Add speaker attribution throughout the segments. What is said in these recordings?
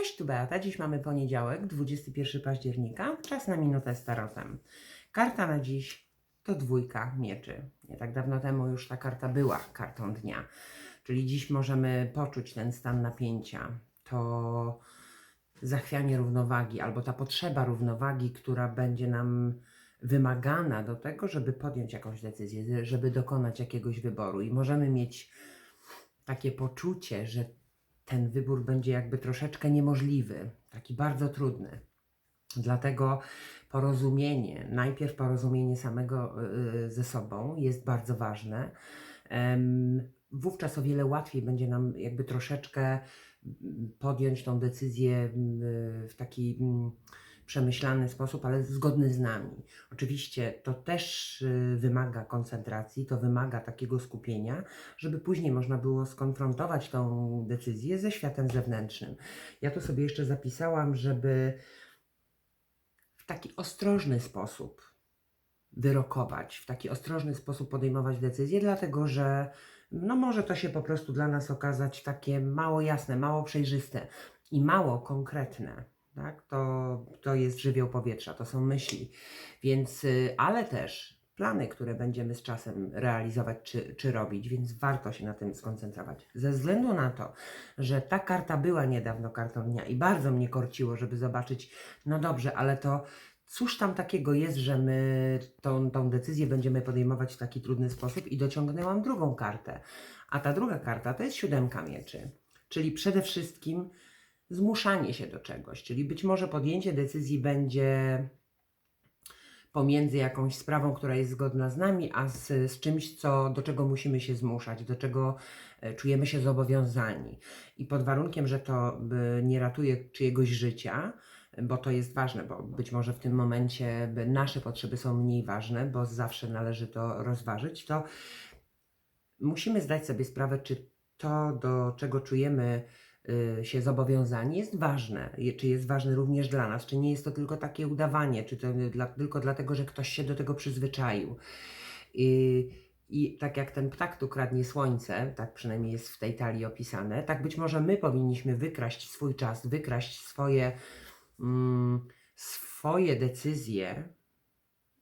Speaker 1: Cześć, tu Beata. Dziś mamy poniedziałek, 21 października. Czas na minutę z tarotem. Karta na dziś to dwójka mieczy. Nie tak dawno temu już ta karta była kartą dnia. Czyli dziś możemy poczuć ten stan napięcia, to zachwianie równowagi albo ta potrzeba równowagi, która będzie nam wymagana do tego, żeby podjąć jakąś decyzję, żeby dokonać jakiegoś wyboru. I możemy mieć takie poczucie, że ten wybór będzie jakby troszeczkę niemożliwy, taki bardzo trudny. Dlatego porozumienie, najpierw porozumienie samego y, ze sobą jest bardzo ważne. Wówczas o wiele łatwiej będzie nam jakby troszeczkę mm, podjąć tą decyzję mm, w taki mm, przemyślany sposób, ale zgodny z nami. Oczywiście to też y, wymaga koncentracji, to wymaga takiego skupienia, żeby później można było skonfrontować tą decyzję ze światem zewnętrznym. Ja tu sobie jeszcze zapisałam, żeby w taki ostrożny sposób wyrokować, w taki ostrożny sposób podejmować decyzje, dlatego że no może to się po prostu dla nas okazać takie mało jasne, mało przejrzyste i mało konkretne. Tak? To, to jest żywioł powietrza, to są myśli. Więc, y, ale też plany, które będziemy z czasem realizować czy, czy robić, więc warto się na tym skoncentrować. Ze względu na to, że ta karta była niedawno kartą dnia i bardzo mnie korciło, żeby zobaczyć, no dobrze, ale to cóż tam takiego jest, że my tą, tą decyzję będziemy podejmować w taki trudny sposób i dociągnęłam drugą kartę. A ta druga karta to jest siódemka mieczy, czyli przede wszystkim zmuszanie się do czegoś, czyli być może podjęcie decyzji będzie pomiędzy jakąś sprawą, która jest zgodna z nami, a z, z czymś, co, do czego musimy się zmuszać, do czego e, czujemy się zobowiązani. I pod warunkiem, że to nie ratuje czyjegoś życia, bo to jest ważne, bo być może w tym momencie nasze potrzeby są mniej ważne, bo zawsze należy to rozważyć, to musimy zdać sobie sprawę, czy to, do czego czujemy się zobowiązani, jest ważne, czy jest ważne również dla nas, czy nie jest to tylko takie udawanie, czy to dla, tylko dlatego, że ktoś się do tego przyzwyczaił. I, I tak jak ten ptak tu kradnie słońce, tak przynajmniej jest w tej talii opisane, tak być może my powinniśmy wykraść swój czas, wykraść swoje, mm, swoje decyzje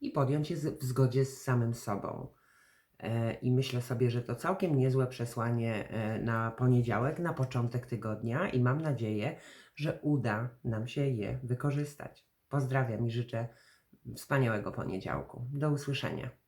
Speaker 1: i podjąć je w zgodzie z samym sobą. E, I myślę sobie, że to całkiem niezłe przesłanie e, na poniedziałek, na początek tygodnia, i mam nadzieję, że uda nam się je wykorzystać. Pozdrawiam i życzę wspaniałego poniedziałku. Do usłyszenia.